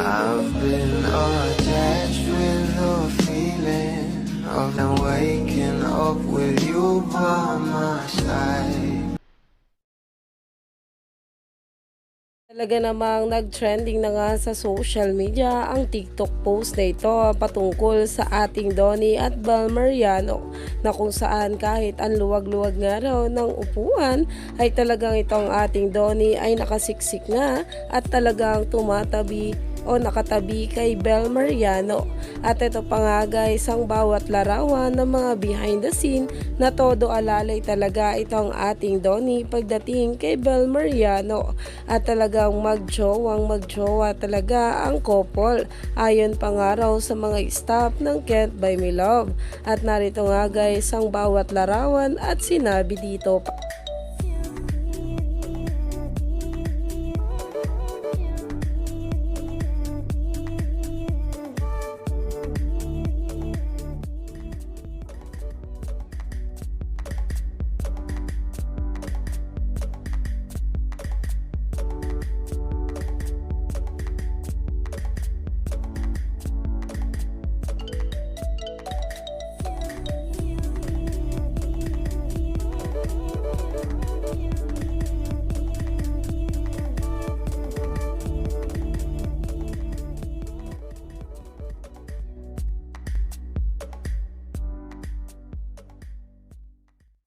I've been attached with the feeling of them waking up with you by my side. Talaga namang nag-trending na nga sa social media ang TikTok post na ito patungkol sa ating Donnie at Bal Mariano na kung saan kahit ang luwag-luwag nga raw ng upuan ay talagang itong ating Donnie ay nakasiksik nga at talagang tumatabi o nakatabi kay Bel Mariano. At ito pa nga guys, ang bawat larawan ng mga behind the scene na todo alalay talaga itong ating Donnie pagdating kay Bel Mariano. At talagang magjowang magjowa talaga ang couple. Ayon pa nga raw sa mga staff ng Kent by Me Love. At narito nga guys ang bawat larawan at sinabi dito pa.